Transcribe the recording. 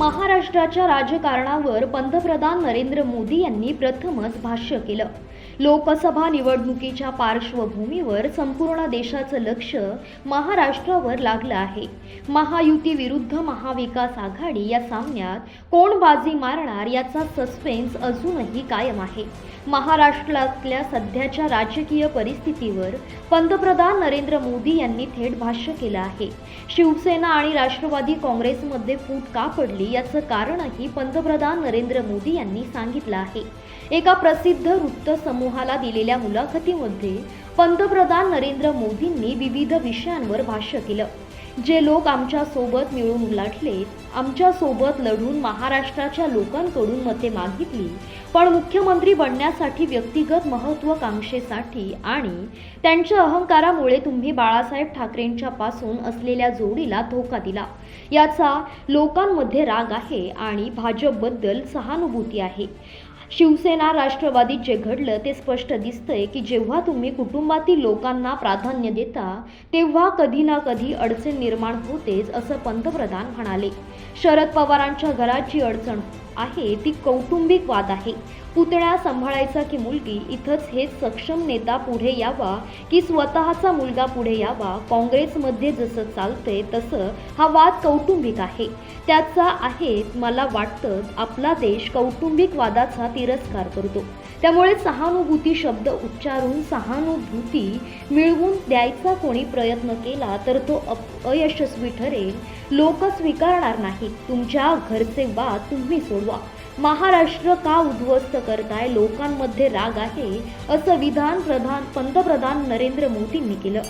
महाराष्ट्राच्या राजकारणावर पंतप्रधान नरेंद्र मोदी यांनी प्रथमच भाष्य केलं. लोकसभा निवडणुकीच्या पार्श्वभूमीवर संपूर्ण देशाचं लक्ष महाराष्ट्रावर लागलं आहे. महायुती विरुद्ध महाविकास आघाडी या सामन्यात कोण बाजी मारणार याचा सस्पेन्स अजूनही कायम आहे. महाराष्ट्रातल्या सध्याच्या राजकीय परिस्थितीवर पंतप्रधान नरेंद्र मोदी यांनी थेट भाष्य केलं आहे. शिवसेना आणि राष्ट्रवादी काँग्रेसमध्ये फूट का पडली याचं कारणही पंतप्रधान नरेंद्र मोदी यांनी सांगितलं आहे. एका प्रसिद्ध वृत्त समूहाला दिलेल्या मुलाखतीमध्ये पंतप्रधान नरेंद्र मोदींनी विविध विषयांवर भाष्य केलं. जे लोक आमच्यासोबत मिळून उलाटले आमच्यासोबत लढून महाराष्ट्राच्या लोकांकडून मते मागितली पण मुख्यमंत्री बनण्यासाठी व्यक्तिगत महत्वाकांक्षेसाठी आणि त्यांच्या अहंकारामुळे तुम्ही बाळासाहेब ठाकरेंच्या पासून असलेल्या जोडीला धोका दिला. याचा लोकांमध्ये राग आहे आणि भाजपबद्दल सहानुभूती आहे. शिवसेना राष्ट्रवादीत जे घडलं ते स्पष्ट दिसतंय की जेव्हा तुम्ही कुटुंबातील लोकांना प्राधान्य देता तेव्हा कधी ना कधी अडचण निर्माण होतेच असं पंतप्रधान म्हणाले. शरद पवारांच्या घराची अडचण आहे ती कौटुंबिक वाद आहे. पुतळा सांभाळायचा की मुलगी इथंच हे सक्षम नेता पुढे यावा की स्वतःचा मुलगा पुढे यावा काँग्रेसमध्ये जसं चालतंय तसं हा वाद कौटुंबिक आहे. त्याचा आहे मला वाटतं आपला देश कौटुंबिक वादाचा तिरस्कार करतो. त्यामुळे सहानुभूती शब्द उच्चारून सहानुभूती मिळवून द्यायचा कोणी प्रयत्न केला तर तो अप अयशस्वी ठरेल. लोक स्वीकारणार नाहीत. तुमच्या घरचे वाद तुम्ही सोडवा महाराष्ट्र का उद्ध्वस्त करताय? लोकांमध्ये राग आहे असं विधान प्रधान पंतप्रधान नरेंद्र मोदींनी केलं.